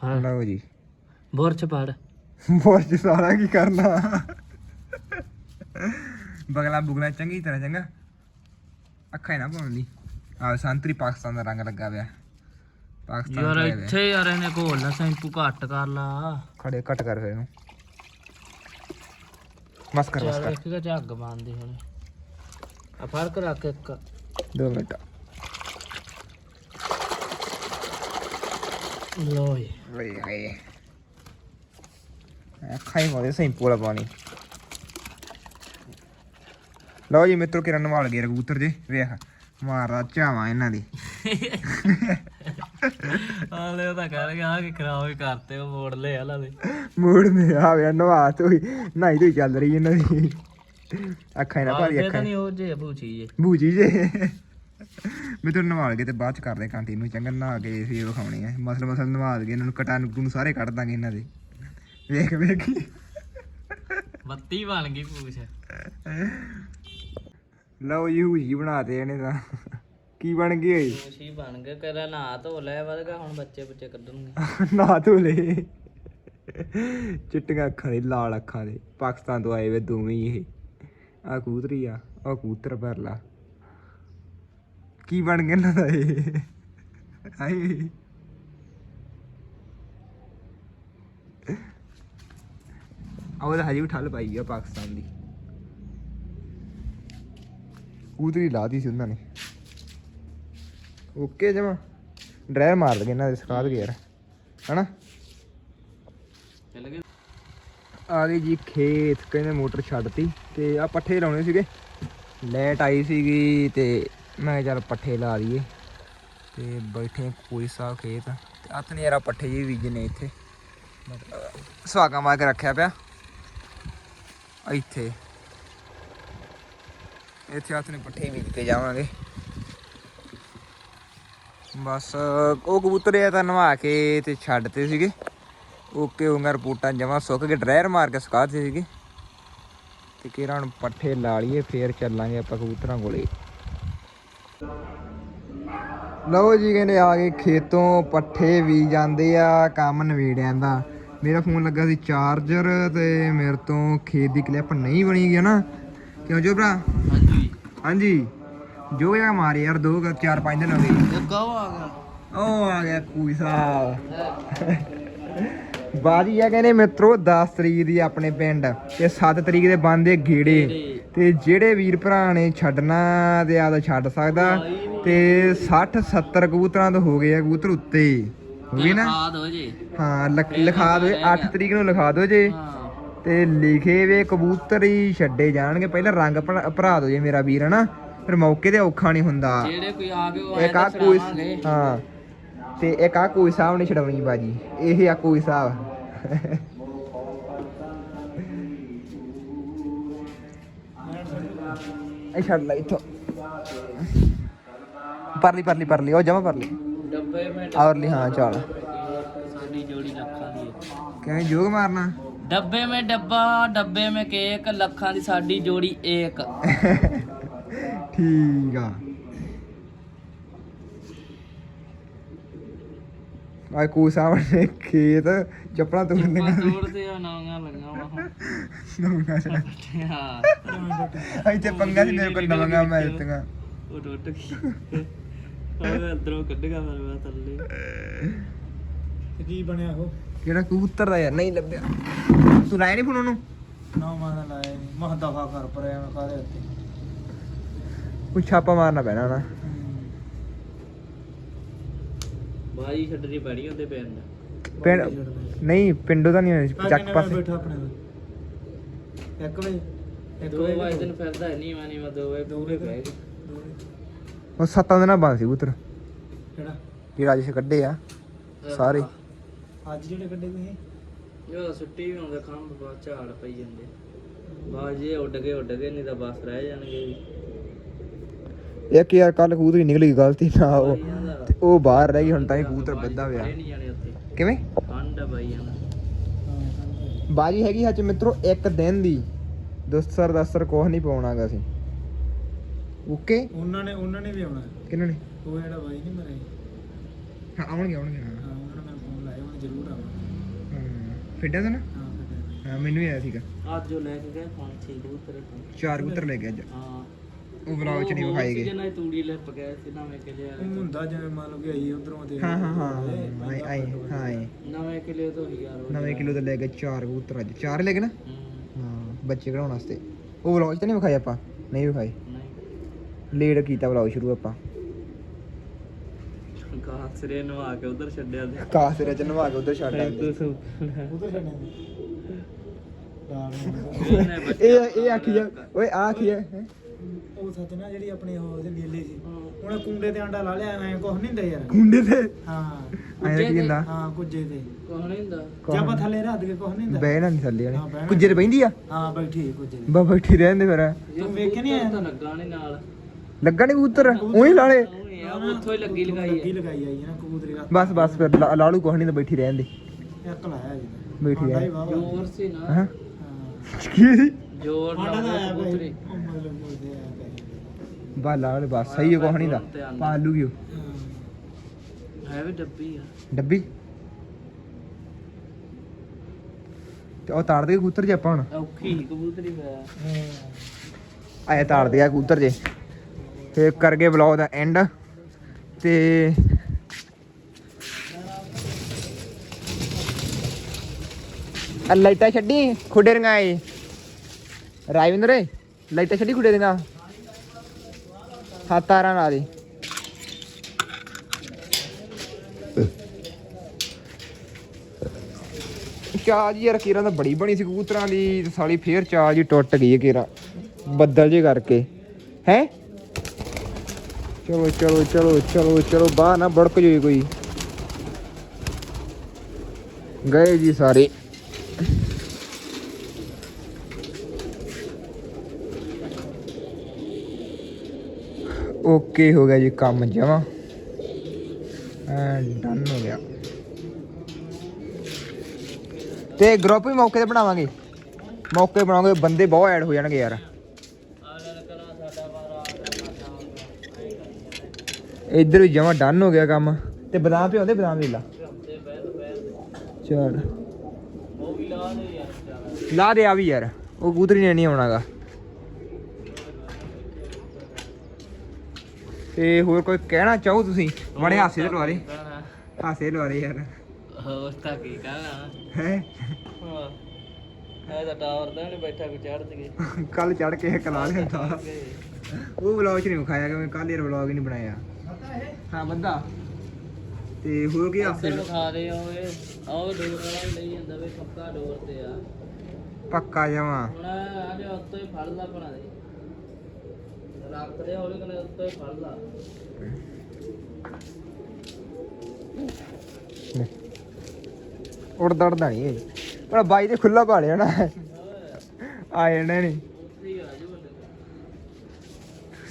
ਹਾਂ। ਲਓ ਜੀ। ਬੋਰਚ ਪੜ। ਬਹੁਤ ਸਾਰਾ ਕੀ ਕਰਨਾ। ਬਗਲਾ ਬੁਗਲਾ ਚੰਗੀ ਤਰ੍ਹਾਂ ਚੰਗਾ। ਅੱਖਾਂ ਹੀ ਨਾ ਪਾਉਣ ਦੀ ਆ ਸੰਤਰੀ ਪਾਕਿਸਤਾਨ ਦਾ ਰੰਗ ਲੱਗਾ ਪਿਆ ਪਾਕਿਸਤਾਨ ਯਾਰ ਦਾ ਹੈਗਾ। ਇੱਥੇ ਯਾਰ ਇਹਨੇ ਘੋਲਣਾ ਸੈਂਪੂ ਘੱਟ ਕਰ ਲਾ ਖੜੇ ਕੱਟ ਕਰ ਫਿਰ ਇਹਨੂੰ ਮਸ ਕਰ ਮਸ ਚੱਲ ਕਰ ਇੱਕ ਕਿ ਝੱਗ ਬੰਦੀ ਹੁਣ ਆ ਫ਼ਰਕ ਰੱਖ ਇੱਕ ਦੋ ਮਿੰਟ ਲੋਏ ਵੇ ਹਾਏ ਅੱਖਾਂ ਹੀ ਮੋਦੇ ਸਹੀ ਪੂਰਾ ਪਾਣੀ ਲਓ ਜੀ ਮਿੱਤਰੋ ਕਿਰਨ ਨਵਾਲ ਗਏ ਕਬੂਤਰ ਜੇ। ਵੇਖ ਮਾਰਦਾ ਝਾਵਾਂ ਇਹਨਾਂ ਦੀ। ਆਲੇ ਤਾਂ ਕਰ ਗਿਆ ਕਿ ਖਰਾਬ ਹੀ ਕਰਤੇ ਉਹ ਮੋੜ ਲੈ ਆਲਾ ਦੇ। ਮੂੜ ਨੇ ਆ ਵੇ ਨਵਾ ਤੋਈ ਨਾਈ ਤੋਈ ਚੱਲ ਰਹੀ ਇਹਨਾਂ ਦੀ। ਅੱਖਾਂ ਹੀ ਨਾ ਭਾਰੀ ਅੱਖਾਂ। ਨਹੀਂ ਉਹ ਜੇ ਬੂਚੀ ਜੇ। ਬੂਜੀ ਜੇ। ਮਿੱਤਰ ਨਵਾਲ ਗਏ ਤੇ ਬਾਅਦ ਚ ਕਰਦੇ ਕੰਟੀਨਿਊ ਚੰਗਾ ਨਹਾ ਕੇ ਫੇਰ ਵਿਖਾਉਣੇ ਆ। ਮਸਲ ਮਸਲ ਨਵਾਲ ਗਏ ਇਹਨਾਂ ਨੂੰ ਕਟਾ ਨੂੰ ਸਾਰੇ ਕੱਢ ਦਾਂਗੇ ਇਹਨਾਂ ਦੇ। ਵੇਖ ਵੇਖ। ਬੱਤੀ ਬਣ ਗਈ ਪੂਛ। ਲਓ ਜੀ ਹੂਜੀ ਬਣਾਤੇ ਇਹਨੇ ਤਾਂ। ਕੀ ਬਣ ਗਈ ਓਏ ਪੂਛ ਹੀ ਬਣ ਗਿਆ ਕਰਾ ਨਾ ਧੋ ਲੈ ਵਧਗਾ ਹੁਣ ਬੱਚੇ ਬੱਚੇ ਕੱਢਣਗੇ। ਨਾ ਧੋਲੇ ਚਿੱਟੀਆਂ ਅੱਖਾਂ ਦੇ ਲਾਲ ਅੱਖਾਂ ਦੇ। ਪਾਕਿਸਤਾਨ ਤੋਂ ਆਏ ਵੇ ਦੋਵੇਂ ਹੀ ਇਹ। ਆ ਕਬੂਤਰੀ ਆ ਉਹ ਕਬੂਤਰ ਪਰਲਾ। ਕੀ ਬਣ ਗਿਆ ਇਹਨਾਂ ਦਾ ਇਹ? ਹਾਏ ਆਹ ਉਹਦਾ ਹਜੇ ਵੀ ਠੱਲ ਪਾਈ ਆ ਪਾਕਿਸਤਾਨ ਦੀ। ਕਬੂਤਰੀ ਲਾਤੀ ਸੀ ਉਹਨਾਂ ਨੇ। ਓਕੇ ਜਮਾ। ਡਰਾਈਵਰ ਮਾਰ ਲਗੇ ਇਹਨਾਂ ਦੇ, ਸਿਖਾ ਦਗੇ ਯਾਰ। ਹਨਾ? ਚੱਲ ਗਏ ਆ ਗਈ ਜੀ ਖੇਤ, ਕਹਿੰਦੇ ਮੋਟਰ ਛੱਡਤੀ ਤੇ ਆ ਪੱਠੇ ਲਾਉਣੇ ਸੀਗੇ। ਲਾਈਟ ਆਈ ਸੀਗੀ ਤੇ ਮੈਂ ਕਿਹਾ ਚੱਲ ਪੱਠੇ ਲਾ ਦਈਏ ਤੇ ਬੈਠੇ ਕੋਈ ਸਾਹਿਬ ਖੇਤ। ਤੇ ਹੱਥ ਨੇ ਯਾਰਾ, ਪੱਠੇ ਜੀ ਨੇ ਇੱਥੇ। ਮਤਲਬ ਸੁਹਾਗਾ ਮਾਰ ਕੇ ਰੱਖਿਆ ਪਿਆ। ਇੱਥੇ। ਇੱਥੇ ਹੱਥ ਨੇ ਪੱਠੇ ਬੀਜ ਕੇ ਜਾਵਾਂਗੇ। ਬਸ, ਉਹ ਕਬੂਤਰ ਇਹ ਤਾਂ ਨਵਾ ਕੇ ਤੇ ਛੱਡਤੇ ਸੀਗੇ। ਓਕੇ ਉਹ ਰਿਪੋਰਟਾਂ ਜਮਾ ਸੁੱਕ ਕੇ ਡਰਾਇਰ ਮਾਰ ਕੇ ਸੁਕਾਤੇ ਸੀਗੇ। ਤੇ ਕਿਹੜਾ ਹੁਣ ਪੱਠੇ ਲਾ ਲਈਏ, ਫੇਰ ਚੱਲਾਂਗੇ ਆਪਾਂ ਕਬੂਤਰਾਂ ਕੋਲੇ। ਲਓ ਜੀ, ਕਹਿੰਦੇ ਆ ਗਏ ਖੇਤੋਂ, ਪੱਠੇ ਵੀ ਜਾਂਦੇ ਆ ਕੰਮ ਨਵੇੜਿਆਂ ਦਾ। ਮੇਰਾ ਫੋਨ ਲੱਗਾ ਸੀ ਚਾਰਜਰ ਤੇ ਮੇਰੇ ਤੋਂ ਖੇਤ ਦੀ ਕਲਿੱਪ ਨਹੀਂ ਬਣੀ ਗਈ ਨਾ। ਕਿਉਂ ਜੋ ਭਰਾ? ਹਾਂਜੀ। ਜੋ ਇਹ ਮਾਰੇ ਯਾਰ ਦੋ ਕੁ- ਚਾਰ ਪੰਜ ਦਿਨ ਹੋ ਗਏ। ਜੱਗਾ ਉਹ ਆ ਗਿਆ? ਉਹ ਆ ਗਿਆ ਕੋਈ ਸਾਹਿਬ ਬਾਜੀ ਆ ਕਹਿੰਦੇ ਮਿੱਤਰੋ 10 ਤਰੀਕ ਦੀ ਆਪਣੇ ਪਿੰਡ ਤੇ 7 ਤਰੀਕ ਦੇ ਬੰਦੇ ਗੇੜੇ। ਤੇ ਜਿਹੜੇ ਵੀਰ ਭਰਾ ਨੇ ਛੱਡਣਾ ਤੇ ਆਦਾ ਛੱਡ ਸਕਦਾ। ਤੇ 60 70 ਕਬੂਤਰਾਂ ਤੋਂ ਹੋ ਗਏ ਆ ਕਬੂਤਰ ਉੱਤੇ। ਹੋ ਗਏ ਨਾ? ਖਾਦ ਹੋ ਜੇ। ਹਾਂ ਲਿਖ- ਲਿਖਾ ਦਿਓ। 8 ਤਰੀਕ ਨੂੰ ਲਿਖਾ ਦਿਓ ਜੇ। ਤੇ ਲਿਖੇ ਵੇ ਕਬੂਤਰ ਹੀ ਛੱਡੇ ਜਾਣਗੇ। ਪਹਿਲਾਂ ਰੰਗ ਭਰਾ ਦਿਓ ਜੇ ਮੇਰਾ ਵੀਰ ਹਨਾ? ਫਿਰ ਮੌਕੇ ਤੇ ਔਖਾ ਨਹੀਂ ਹੁੰਦਾ। ਜਿਹੜੇ ਕੋਈ ਆ ਗਏ ਉਹ ਇੱਕ ਆ ਕੋਈ ਹਾਂ ਤੇ ਇੱਕ ਆ ਕੋਈ ਸਾਹਿਬ ਨੇ ਛਡਾਉਣੀ ਬਾਜੀ। ਇਹ ਆ ਕੋਈ ਸਾਹਿਬ ਇਹ ਛੱਡ ਲੈ ਇੱਥੋਂ। ਪਰਲੀ ਪਰਲੀ ਪਰਲੀ। ਉਹ ਜਮਾ ਪਰਲੀ। ਡੱਬੇ ਮੈਂ ਔਰਲੀ ਹਾਂ ਚੱਲ। ਸਾਡੀ ਜੋੜੀ ਲੱਖਾਂ ਦੀ ਹੈ ਕਿਵੇਂ ਜੋਗ ਮਾਰਨਾ? ਡੱਬੇ ਮੇ ਡੱਬਾ ਡੱਬੇ ਮੇ ਕੇਕ ਲੱਖਾਂ ਦੀ ਸਾਡੀ ਜੋੜੀ ਏਕ। ਠੀਕ ਆ। ਆ ਕੋ ਸਾਹਮਣੇ ਖੇਤ ਚੱਪਲਾਂ ਤੋੜ ਦੇ ਦੂਰ ਤੇ ਆ ਨਾਂਗਾ ਪੰਗਾ ਸੀ ਮੇਰੇ ਕੋਲ ਨਵਾਂਗਾ ਮੈਂ ਦਿੱਤੀਆਂ। ਉਹ ਟੁੱਟ ਗਈ ਆ ਅੰਦਰੋਂ ਕੱਢਗਾ ਮੇਰੇ ਥੱਲੇ। ਕੀ ਬਣਿਆ ਉਹ? ਕਿਹੜਾ ਕਬੂਤਰ ਦਾ ਯਾਰ ਨਹੀਂ ਲੱਭਿਆ। ਤੂੰ ਲਾਇਆ ਨਹੀਂ ਫੋਨ ਉਹਨੂੰ? ਨਾ ਮਾਨਾ ਲਾਇਆ ਨਹੀਂ ਮਹ ਦਫਾ ਕਰ ਪਰਿਆ ਮੈਂ ਕਾਦੇ ਉੱਤੇ? ਕੋਈ ਛਾਪਾ ਮਾਰਨਾ ਪੈਣਾ ਨਾ। ਬਾਈ ਛੱਡਣੀ ਪੈਣੀ ਉਹਦੇ ਪਿੰਡ ਪਿੰਡ ਨਹੀਂ ਪਿੰਡੋਂ ਤਾਂ ਨਹੀਂ ਚੱਕ ਪਾਸੇ। ਬੈਠਾ ਆਪਣੇ ਕੋਲ। ਇੱਕ ਵਜੇ ਇੱਕ ਦੋ ਵਜੇ ਵਜੇ ਦਿਨ ਫਿਰਦਾ ਨਹੀਂ ਮਾਨੀ ਮੈਂ ਦੋ ਵਜੇ ਦੂਰੇ ਬਹਿ ਗਏ ਉਹ ਸੱਤਾਂ ਦਿਨਾਂ ਬੰਦ ਸੀ ਕਬੂਤਰ। ਕਿਹੜਾ? ਜਿਹੜਾ ਅੱਜ ਕੱਢੇ ਆ। ਸਾਰੇ। ਅੱਜ ਜਿਹੜੇ ਕੱਢੇ ਤੁਸੀਂ? ਜੋ ਸੁੱਟੀ ਵੀ ਆਉਂਦਾ ਖੰਭ ਬਾਅਦ ਝਾੜ ਪਈ ਜਾਂਦੇ। ਬਾਜੇ ਉੱਡ ਗਏ ਉੱਡ ਗਏ ਨਹੀਂ ਤਾਂ ਬਸ ਰਹਿ ਜਾਣਗੇ ਵੀ ਇੱਕ ਯਾਰ ਕੱਲ ਕਬੂਤਰ ਹੀ ਨਿਕਲ ਗਈ ਗਲਤੀ ਨਾ ਉਹ ਤੇ ਉਹ ਬਾਹਰ ਰਹਿ ਗਈ ਹੁਣ ਤਾਂ ਹੀ ਕਬੂਤਰ ਵੱਧਾ ਪਿਆ। ਨਹੀਂ ਜਾਣੇ ਉੱਥੇ। ਕਿਵੇਂ? ਆ ਬਾਈਆਂ ਦਾ ਬਾਜੀ ਹੈਗੀ ਹੱਚ ਮਿੱਤਰੋ ਇੱਕ ਦਿਨ ਦੀ। ਦਸਰ ਦਸਰ ਕੁਛ ਨਹੀਂ ਪਾਉਣਾਗਾ ਅਸੀਂ। ਓਕੇ? ਉਹਨਾਂ ਨੇ ਉਹਨਾਂ ਨੇ ਵੀ ਆਉਣਾ। ਕਿਹਨਾਂ ਨੇ? ਉਹ ਜਿਹੜਾ ਬਾਈ ਨਹੀਂ ਮਰੇ ਹਾਂ ਆਉਣਗੇ ਆਉਣਗੇ ਹਾਂ ਹਾਂ ਉਹਨਾਂ ਨੇ ਮੈਨੂੰ ਫੋਨ ਲਾਇਆ ਉਹਨੇ ਜ਼ਰੂਰ ਆਉਣਾ ਹਾਂ ਫਿੱਡਿਆ ਤਾਂ ਨਾ? ਹਾਂ ਫਿਰ ਹਾਂ। ਮੈਨੂੰ ਵੀ ਆਇਆ ਸੀਗਾ। ਅੱਜ ਜੋ ਲੈ ਕੇ ਗਏ ਪੰਜ ਛੇ ਕਬੂਤਰ ਚਾਰ ਕਬੂਤਰ ਲੈ ਗਿਆ ਅੱਜ। ਹਾਂ। ਉਹ ਵਲੌਗ ਚ ਨਹੀਂ ਵਿਖਾਏਗੇ ਜਿਹਨਾਂ ਤੂੜੀ ਲਿਪ ਗਏ ਸੀ ਨਵੇਂ ਕਿਲੇ ਉਹ ਹੁੰਦਾ ਜਿਵੇਂ ਮੰਨ ਲਓ ਕਿ ਆਈ ਉਧਰੋਂ ਤੇ ਹਾਂ ਹਾਂ ਹਾਂ ਆਏ ਆਏ ਹਾਂ ਆਏ। ਨਵੇਂ ਕਿਲੇ ਤੋਂ ਹੀ ਯਾਰ ਉਹ ਨਵੇਂ ਕਿਲੋ ਦਾ ਲੈ ਗਏ ਚਾਰ ਕਬੂਤਰ ਅੱਜ। ਚਾਰ ਲੈ ਗਏ ਨਾ? ਹੂੰ, ਹਾਂ ਬੱਚੇ ਕਢਾਉਣ ਵਾਸਤੇ। ਉਹ ਵਲੌਗ ਚ ਤਾਂ ਨਹੀਂ ਵਿਖਾਏ ਆਪਾਂ? ਨਹੀਂ ਵਿਖਾਏ। ਨਹੀਂ। ਲੇਟ ਕੀਤਾ ਵਲੌਗ ਸ਼ੁਰੂ ਆਪਾਂ। ਕਾਂ ਸਿਰੇ ਨੂੰ ਆ ਕੇ ਉਧਰ ਛੱਡਿਆ ਤੇ। ਕਾਸ ਦੇ ਨਵਾ ਕੇ ਉਧਰ ਛੱਡ ਆਏ ਉਧਰ ਛੱਡਣੇ ਇਹਨੇ ਇਹ ਇਹ ਆਖੀ ਜਾ ਓਏ ਆ ਆਖੀ ਜਾ ਹੈਂ? ਉਹ ਸੱਚ ਨਾ ਜਿਹੜੀ ਆਪਣੀ ਉਹ ਉਹਦੇ ਨੀਲੇ ਸੀ ਉਹਨੇ ਕੁੰਡੇ ਤੇ ਆਂਡਾ ਲਾ ਲਿਆ ਐ ਕੁਝ ਨਹੀਂ ਹੁੰਦਾ ਯਾਰ। ਕੁੰਡੇ ਤੇ? ਹਾਂ। ਐਂ ਕੀ ਹੁੰਦਾ? ਹਾਂ ਕੁੱਜੇ ਤੇ। ਕੋਹ ਨਹੀਂ ਹੁੰਦਾ। ਜੇ ਆਪਾਂ ਥੱਲੇ ਰੱਖ ਕੇ ਕੁਝ ਨਹੀਂ ਹੁੰਦਾ। ਬਹਿ ਨਾ ਨਹੀਂ ਥੱਲੇ ਹਾਂ, ਵਾਲੇ। ਬਹਿਣਾ। ਕੁੱਜੇ ਤੇ ਬਹਿੰਦੀ ਆ? ਹਾਂ ਬੈਠੀ ਕੁੱਜੇ ਤੇ। ਬਾ ਬੈਠੀ ਰਹਿੰਦੇ ਫਿਰ। ਤੂੰ ਵੇਖ ਕੇ ਨਹੀਂ ਆਇਆ? ਤਾਂ ਲੱਗਾ ਨਹੀਂ ਨਾਲ। ਲੱਗਾ ਨਹੀਂ ਕਬੂਤਰ? ਉਹੀ ਲਾਲੇ ਉਹ ਹੀ ਆ ਉਹ ਉੱਥੋਂ ਹੀ ਲੱਗੀ ਲਗਾਈ ਲੱਗੀ ਹੈ ਲਗਾਈ ਆਈ ਹੈ ਨਾ ਕਬੂਤਰੀ ਦਾ। ਬਸ ਬਸ ਫਿਰ ਲਾ- ਲਾਲੂ ਤਾਂ ਬੈਠੀ ਰਹਿੰਦੇ ਇੱਕ ਲਾਇਆ ਜੀ। ਬੈਠੀ ਆਂਡਾ ਹੀ ਰਹਿ ਵਾਹਵਾ। ਜ਼ੋਰ ਸੀ ਨਾ। ਹਾਂ? ਹਾਂ। ਕੀ ਸੀ ਜ਼ੋਰ ਆਂਡਾ ਤਾਂ ਨਾਲ ਆਇਆ ਕਬੂਤਰੀ। ਭਾਈ ਉਹ ਮਤਲਬ ਮੁਰਦੇ ਆਇਆ ਭਾਈ। ਬਾ ਲਾਲ ਬਸ ਸਹੀ ਹੈ ਨਹੀਂ ਦਾ ਪਾ ਲੂਗੀ ਉਹ। ਹਾਂ। ਵੀ ਡੱਬੀ ਆ। ਡੱਬੀ? ਤੇ ਉਹ ਤਾੜ ਦੇ ਕਬੂਤਰ ਜੇ ਆਪਾਂ ਹੁਣ? ਔਖੀ ਸੀ ਕਬੂਤਰੀ ਹੋਇਆ ਆਇਆ ਤਾੜ ਦਿਆ ਕਬੂਤਰ ਜੇ। ਤੇ ਕਰ ਗਏ ਵਲੌਗ ਦਾ ਐਂਡ ਤੇ ਆ ਲਾਈਟਾਂ ਛੱਡੀ, ਖੁੱਡੇ ਰੀਆਂ ਏ ਰਾਜਵਿੰਦਰ ਲਾਈਟਾਂ ਛੱਡੀ ਖੁੱਡੇ ਰੀਆਂ ਹੱਥ ਤਾਰਾਂ ਲਾ ਦੇ। ਚਾਹ ਜੀ ਯਾਰ ਕੇਰਾ ਤਾਂ ਬੜੀ ਬਣੀ ਸੀ ਕਬੂਤਰਾਂ ਦੀ, ਸਾਲੀ ਫੇਰ ਚਾਹ ਜੀ ਟੁੱਟ ਗਈ ਹੈ ਕੀਰਾਂ। ਬੱਦਲ ਜੇ ਕਰਕੇ। ਹੈ? ਚਲੋ ਚਲੋ ਚਲੋ ਚਲੋ ਚਲੋ ਬਾਹਰ ਨਾ ਬੜਕ ਜਾਈ ਕੋਈ। ਗਏ ਜੀ ਸਾਰੇ। ਓਕੇ, ਹੋ ਗਿਆ ਜੀ ਕੰਮ ਜਮਾ। ਡਨ ਹੋ ਗਿਆ। ਤੇ ਗਰੁੱਪ ਵੀ ਮੌਕੇ ਤੇ ਬਣਾਵਾਂਗੇ। ਮੌਕੇ ਬਣਾਵਾਂਗੇ ਬੰਦੇ ਬਹੁਤ ਐਡ ਹੋ ਜਾਣਗੇ ਯਾਰ। ਇੱਧਰ ਵੀ ਜਮਾ ਡਨ ਹੋ ਗਿਆ ਕੰਮ। ਤੇ ਬਦਾਮ ਪਿਆਉਂਦੇ ਬਦਾਮ ਲੈ ਲਾ। ਚਲ। ਉਹ ਵੀ ਲਾ ਦੇ ਆ ਵੀ ਯਾਰ ਉਹ ਕਬੂਤਰੀ ਨੇ ਨਹੀਂ ਆਉਣਾਗਾ। ਤੇ ਹੋਰ ਕੋਈ ਕਹਿਣਾ ਚਾਹੋ ਤੁਸੀਂ? ਬੜੇ ਹਾਸੇ ਦੇ। ਕਹਿਣਾ। ਹਾਸੇ ਲਵਾ ਦੇ ਯਾਰ। ਹੋਰ ਤਾਂ ਕੀ ਕਹਿਣਾ? ਹੈ? ਹਾਂ। ਇਹ ਤਾਂ ਟਾਵਰ ਦਾ ਨਹੀਂ ਬੈਠਾ ਕੋ ਚੜ੍ਹ ਜਗੇ ਕੱਲ ਚੜ ਕੇ ਕਲਾ ਲਿਆਂਦਾ। ਉਹ ਵਲੌਗ ਚ ਨਹੀਂ ਵਿਖਾਇਆ ਕਿ ਮੈਂ ਕੱਲ ਯਾਰ ਵਲੌਗ ਹੀ ਨਹੀਂ ਬਣਾਇਆ। ਹਾਂ ਬੰਦਾ ਤੇ ਕੀ ਹਾਸੇ ਅਫਸਰ ਖਾ ਰਹੇ ਹੋਏ ਆਹ ਡੋਰ ਵਾਲਾ ਲਈ ਜਾਂਦਾ ਵੇ ਪੱਕਾ ਡੋਰ ਤੇ ਆ। ਪੱਕਾ ਜਮਾ ਹੁਣ ਉੱਤੋਂ ਹੀ ਫੜ ਲਾ ਬਣਾ ਦੇ ਰੱਖ ਦੇ ਹੌਲੀ ਕਨੇ ਉੱਤੋਂ ਹੀ ਫੜ ਲਾ। ਉੜਦਾ ਉੜਦਾ ਨਹੀਂ ਪਰ ਬਾਈ ਤੇ ਖੁੱਲਾ ਪਾ ਲਿਆ ਨਾ। ਆ ਜਾਣਾ ਨਹੀਂ ਆ ਜੂ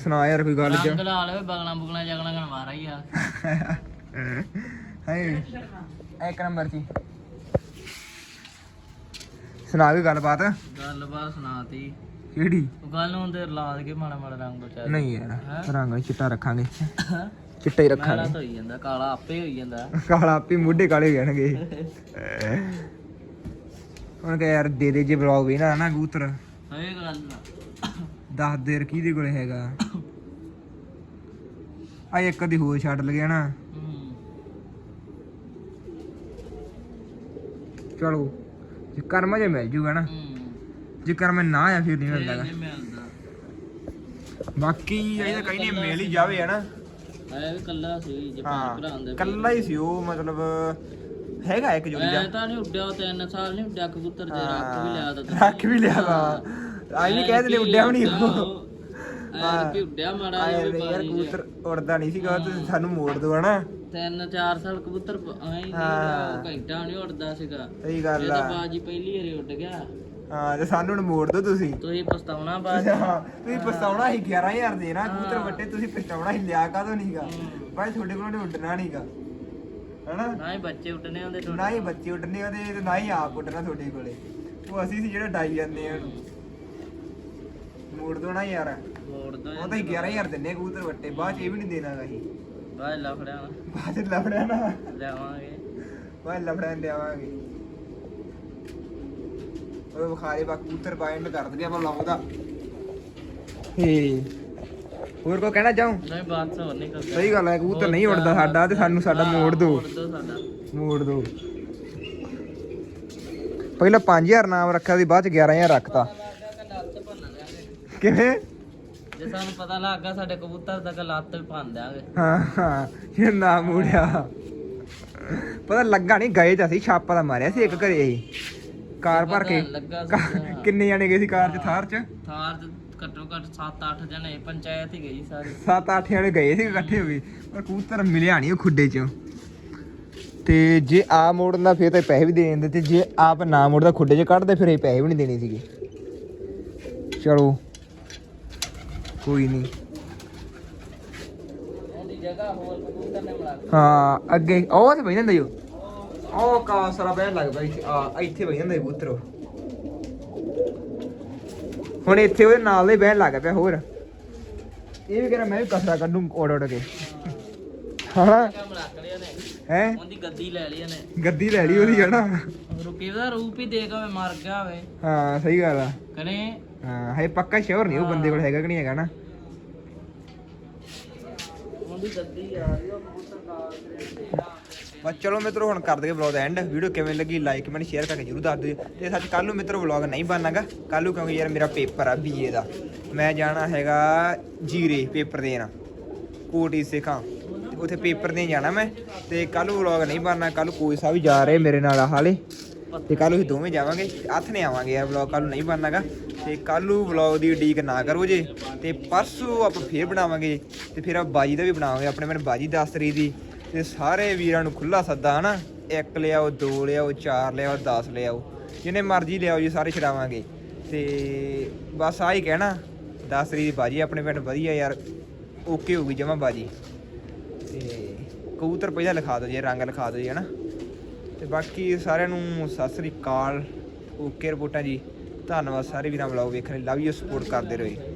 ਸੁਣਾ ਯਾਰ ਕੋਈ ਗੱਲ ਰੰਗ ਚ ਲਾ ਲਵੇ ਬਗਲਾਂ ਬੁਗਲਾਂ ਜਗਣਾ ਗਣ ਮਾਰਾ ਹੀ ਆ। ਹਾਏ। ਇੱਕ ਨੰਬਰ ਸੀ ਸੁਣਾ ਕੋਈ ਗੱਲਬਾਤ? ਗੱਲਬਾਤ ਸੁਣਾਤੀ। ਕਿਹੜੀ? ਉਹ ਗੱਲ ਨੂੰ ਤੇ ਲਾ ਕੇ ਮਾੜਾ ਮਾੜਾ ਰੰਗ ਬਚਾ ਨਹੀਂ ਯਾਰ ਰੰਗ ਚਿੱਟਾ ਰੱਖਾਂਗੇ। ਚਿੱਟਾ ਹੀ ਮੈਲਾ ਰੱਖਾਂਗੇ ਤਾਂ ਹੋਈ ਜਾਂਦਾ ਕਾਲਾ ਆਪੇ ਹੋਈ ਜਾਂਦਾ। ਕਾਲਾ ਆਪੇ ਮੋਢੇ ਕਾਲੇ ਹੋ ਜਾਣਗੇ। ਹੁਣ ਕਹ ਯਾਰ ਦੇ ਦੇ ਜੇ ਬਲੌਗ ਵੀ ਨਾ ਨਾ ਕਬੂਤਰ। ਇਹ ਗੱਲ ਨਾ ਦੱਸ ਦੇ ਰਕੀ ਦੇ ਕੋਲ ਹੈਗਾ? ਆ ਇੱਕ ਦੀ ਹੋਰ ਛੱਡ ਲਗਿਆ ਨਾ ਚਲੋ ਜੇ ਕਰਮ ਜੇ ਮਿਲ ਜੂਗਾ ਨਾ। ਜੇ ਕਰਮ ਨਾ ਆ ਫਿਰ ਨਹੀਂ ਮਿਲਦਾ ਗਾ। ਨਹੀਂ ਮਿਲਦਾ ਬਾਕੀ ਇਹ ਤਾਂ ਕहीं ਨਹੀਂ ਮਿਲ ਹੀ ਜਾਵੇ ਹਨਾ। ਐ ਵੀ ਕੱਲਾ ਸੀ ਜੇ ਭੈਣ ਭਰਾ ਹੁੰਦੇ ਹਾਂ ਕੱਲਾ ਹੀ ਸੀ ਉਹ ਮਤਲਬ ਹੈਗਾ ਇੱਕ ਜੋੜੀ ਐ ਦਾ ਤਾਂ ਨਹੀਂ ਉੱਡਿਆ ਉਹ ਤਿੰਨ ਸਾਲ ਨਹੀਂ ਉੱਡਿਆ ਕਬੂਤਰ ਤੇ ਰੱਖ ਵੀ ਲਿਆ ਤਾਂ। ਰੱਖ ਵੀ ਲਿਆ ਵਾ। ਆਈ ਨਹੀਂ ਕਹਿ ਦਿੰਦੇ ਉੱਡਿਆ ਵੀ ਨਹੀਂ ਉਹ। ਐ ਕਿ ਉੱਡਿਆ ਮਾੜਾ ਜਿਹਾ ਆਏ ਵੀ ਯਾਰ ਪਾਣੀ ਚ। ਕਬੂਤਰ ਉੜਦਾ ਨਹੀਂ ਸੀਗਾ ਸਾਨੂੰ ਮੋੜ ਦੋ ਹਨਾ। ਤਿੰਨ ਚਾਰ ਸਾਲ ਕਬੂਤਰ ਪ- ਐਂ ਹੀ ਹਾਂ। ਨਹੀਂ ਘੰਟਾ ਨਹੀਂ ਉੱਡਦਾ ਸੀਗਾ। ਸਹੀ ਇਹ ਗੱਲ ਤਾਂ ਆ। ਬਾਜੀ ਪਹਿਲੀ ਵਾਰੀ ਉੱਡ ਗਿਆ। ਹਾਂ ਤੇ ਸਾਨੂੰ ਹੁਣ ਮੋੜ ਦੋ ਤੁਸੀਂ। ਤੁਸੀਂ ਪਛਤਾਉਣਾ ਬਾਅਦ ਹਾਂ, ਤੁਸੀਂ ਪਛਤਾਉਣਾ ਸੀ 11000 ਦੇ ਨਾ ਕਬੂਤਰ ਵੱਟੇ ਤੁਸੀਂ ਪਛਤਾਉਣਾ ਸੀ ਲਿਆ ਕਾਹਦੋਂ ਨਹੀਂਗਾ ਭਾਈ ਤੁਹਾਡੇ ਕੋਲ ਉੱਡਣਾ ਨਹੀਂਗਾ ਹਨਾ? ਨਾ ਹੀ ਬੱਚੇ ਉੱਡਨੇ ਹੁੰਦੇ ਤੁਹਾਡੇ ਨਾ ਹੀ ਬੱਚੇ ਉੱਡਣੇ ਉਹਦੇ ਤੇ ਨਾ ਹੀ ਆਪ ਉੱਡਣਾ ਤੁਹਾਡੇ ਕੋਲੇ। ਉਹ ਅਸੀਂ ਸੀ ਜਿਹੜਾ ਡਾਈ ਜਾਂਦੇ ਆ ਉਹਨੂੰ। ਮੋੜ ਦੋ ਨਾ ਯਾਰ। ਮੋੜ ਦੋ ਉਹ ਤਾਂ ਹੀ 11000 ਦਿੰਨੇ ਕਬੂਤਰ ਵੱਟੇ ਬਾਅਦ ਚ ਇਹ ਵੀ ਨਹੀਂ ਦੇਣਾ ਅਸੀਂ। ਬਾਅਦ ਲਫੜਿਆ ਬਾਅਦ ਚ ਲਫੜਿਆ ਨਾ। ਲਿਆਵਾਂਗੇ। ਬਾਅਦ ਲਫੜਿਆ ਨੂੰ ਲਿਆਵਾਂਗੇ। ਉਹ ਬੁਖਾਰੇ ਬਾ ਕਬੂਤਰ ਬਾਇੰਡ ਕਰ ਦਗੇ ਆਪਾਂ ਲਾਉਂਦਾ ਹੇ। ਹੋਰ ਕੋ ਕਹਿਣਾ ਚਾਹੂੰ? ਨਹੀਂ ਬਾਤ ਸੋ ਨਹੀਂ ਕਰਦਾ। ਸਹੀ ਗੱਲ ਹੈ ਕਬੂਤਰ ਨਹੀਂ ਉੜਦਾ ਸਾਡਾ ਤੇ ਸਾਨੂੰ ਸਾਡਾ ਮੋੜ ਦੋ। ਮੋੜ ਦੋ ਸਾਡਾ। ਮੋੜ ਦੋ। ਪਹਿਲਾਂ 5000 ਨਾਮ ਰੱਖਿਆ ਸੀ ਬਾਅਦ ਚ 11000 ਰੱਖਤਾ। ਕਿਵੇਂ? ਜੇ ਸਾਨੂੰ ਪਤਾ ਲੱਗਾ ਸਾਡੇ ਕਬੂਤਰ ਦਾ ਲੱਤ ਵੀ ਭੰਨ ਦਿਆਂਗੇ। ਹਾਂ ਹਾਂ ਇਹ ਨਾ ਮੋੜਿਆ। ਪਤਾ ਲੱਗਾ ਨਹੀਂ ਗਏ ਤਾਂ ਅਸੀਂ ਛਾਪਾ ਦਾ ਮਾਰਿਆ ਸੀ ਇੱਕ ਘਰੇ ਹੀ। ਕਾਰ ਭਰ ਕੇ। ਲੱਗਾ ਸੀ, ਕਾ- ਹਾਂ। ਕਿੰਨੇ ਜਾਣੇ ਗਏ ਸੀ ਕਾਰ 'ਚ ਥਾਰ 'ਚ? ਥਾਰ ਚ ਘੱਟੋ ਘੱਟ 7-8 ਜਣੇ ਪੰਚਾਇਤ ਹੀ ਗਈ ਸਾਰੀ। ਸੱਤ ਅੱਠ ਜਾਣੇ ਗਏ ਸੀ ਇਕੱਠੇ ਹੋ ਗਏ ਪਰ ਕਬੂਤਰ ਮਿਲਿਆ ਨਹੀਂ ਉਹ ਖੁੱਡੇ 'ਚੋਂ। ਤੇ ਜੇ ਆ ਮੋੜਨਾ ਫਿਰ ਤਾਂ ਪੈਸੇ ਵੀ ਦੇ ਦਿੰਦੇ ਤੇ ਜੇ ਆਪ ਨਾ ਮੋੜਦਾ ਖੁੱਡੇ 'ਚ ਕੱਢਦੇ ਫਿਰ ਇਹ ਪੈਸੇ ਵੀ ਨਹੀਂ ਦੇਣੇ ਸੀਗੇ। ਚਲੋ। ਕੋਈ ਨਹੀਂ ਕੇ ਹਾਂ ਅੱਗੇ ਉਹ ਤੇ ਬਹਿ ਜਾਂਦਾ ਜੋ। ਉਹ ਕਾ ਸਾਰਾ ਬਹਿਣ ਲੱਗ ਪਿਆ ਇੱਥੇ ਆ ਇੱਥੇ ਬਹਿ ਜਾਂਦਾ ਉਹ। ਹੁਣ ਇੱਥੇ ਉਹਦੇ ਨਾਲ ਦੇ ਬਹਿਣ ਲੱਗ ਪਿਆ ਹੋਰ। ਇਹ ਵੀ ਕਹਿੰਦਾ ਮੈਂ ਵੀ ਕਸਰਾ ਕੱਢੂ ਓੜ ਓੜ ਕੇ। ਹਾਂ। ਕੇ ਹੈ? ਉਹਦੀ ਗੱਦੀ ਲੈ ਲਈ ਨੇ ਗੱਦੀ ਲੈ ਲਈ ਉਹਦੀ ਹਨਾ ਰੁਕੀ ਦਾ ਰੂਪ ਹੀ ਦੇਖ ਮੈਂ ਮਰ ਗਿਆ ਹੋਵੇ। ਹਾਂ ਸਹੀ ਗੱਲ ਆ। ਕਨੇ ਹਾਂ ਹੈ ਪੱਕਾ ਸ਼ੋਰ ਨਹੀਂ ਉਹ ਬੰਦੇ ਕੋਲ ਹੈਗਾ ਕਿ ਨਹੀਂ ਹੈਗਾ ਨਾ। ਉਹਦੀ ਗੱਦੀ ਆ ਰਹੀ ਉਹ ਕਬੂਤਰ ਕਾਲ ਕਰੇ ਬਸ ਚਲੋ ਮਿੱਤਰੋ ਹੁਣ ਕਰ ਦਈਏ ਵਲੌਗ ਦਾ ਐਂਡ ਵੀਡੀਓ ਕਿਵੇਂ ਲੱਗੀ ਲਾਈਕ ਕਮੈਂਟ ਸ਼ੇਅਰ ਕਰਕੇ ਜਰੂਰ ਦੱਸ ਦਿਓ। ਤੇ ਸੱਚ ਕੱਲ ਨੂੰ ਮਿੱਤਰੋ ਵਲੌਗ ਨਹੀਂ ਬਣਨਾਗਾ। ਕੱਲ ਨੂੰ ਕਿਉਂਕਿ ਯਾਰ ਮੇਰਾ ਪੇਪਰ ਆ ਬੀਏ ਦਾ। ਮੈਂ ਜਾਣਾ ਹੈਗਾ ਜੀਰੇ ਪੇਪਰ ਦੇਣ। ਕੋਟੀ ਸਿੱਖਾਂ। ਉੱਥੇ ਪੇਪਰ ਦੇਣ ਜਾਣਾ ਮੈਂ। ਤੇ ਕੱਲ ਨੂੰ ਵਲੌਗ ਨਹੀਂ ਬਣਨਾ। ਕੱਲ ਕੋਈ ਸਾਹਿਬ ਵੀ ਜਾ ਰਹੇ ਮੇਰੇ ਨਾਲ ਹਾਲੇ ਤੇ ਕੱਲ ਨੂੰ ਅਸੀਂ ਦੋਵੇਂ ਜਾਵਾਂਗੇ। ਹੱਥ ਨੇ ਆਵਾਂਗੇ ਯਾਰ ਵਲੌਗ ਕੱਲ ਨੂੰ ਨਹੀਂ ਬਣਨਾਗਾ। ਤੇ ਕੱਲ ਨੂੰ ਵਲੌਗ ਦੀ ਉਡੀਕ ਨਾ ਕਰੋ ਜੇ, ਤੇ ਪਰਸੋਂ ਆਪਾਂ ਫੇਰ ਬਣਾਵਾਂਗੇ, ਤੇ ਫਿਰ ਆਪਾਂ ਬਾਜੀ ਦਾ ਵੀ ਬਣਾਵਾਂਗੇ, ਆਪਣੇ ਮਨ ਬਾਜੀ 10 ਤਰੀਕ ਦੀ। ਤੇ ਸਾਰੇ ਵੀਰਾਂ ਨੂੰ ਖੁੱਲਾ ਸੱਦਾ, ਹਨਾ? ਇੱਕ ਲਿਆਓ, ਦੋ ਲਿਆਓ, ਚਾਰ ਲਿਆਓ 10 ਲਿਆਓ। ਜਿੰਨੇ ਮਰਜ਼ੀ ਲਿਆਓ ਜੀ, ਸਾਰੇ ਛਡਾਵਾਂਗੇ। ਤੇ ਬਸ ਆਹੀ ਕਹਿਣਾ 10 ਤਰੀਕ ਦੀ ਬਾਜੀ ਆਪਣੇ ਪਿੰਡ ਵਧੀਆ ਯਾਰ ਓਕੇ ਹੋ ਗਈ ਜਮਾ ਬਾਜੀ। ਤੇ ਕਬੂਤਰ ਪਹਿਲਾਂ ਲਿਖਾ ਦਿਓ ਜੇ, ਰੰਗ ਲਿਖਾ ਦਿਓ ਜੀ, ਹਨਾ? ਤੇ ਬਾਕੀ ਸਾਰਿਆਂ ਨੂੰ ਸਤਿ ਸ੍ਰੀ ਅਕਾਲ ਓਕੇ ਰਿਪੋਰਟਾਂ ਜੀ। ਧੰਨਵਾਦ ਸਾਰੇ ਵੀਰਾਂ ਵਲੌਗ ਵੇਖਣ ਲਈ। ਲਵ ਯੂ ਸਪੋਰਟ ਕਰਦੇ ਰਹੋ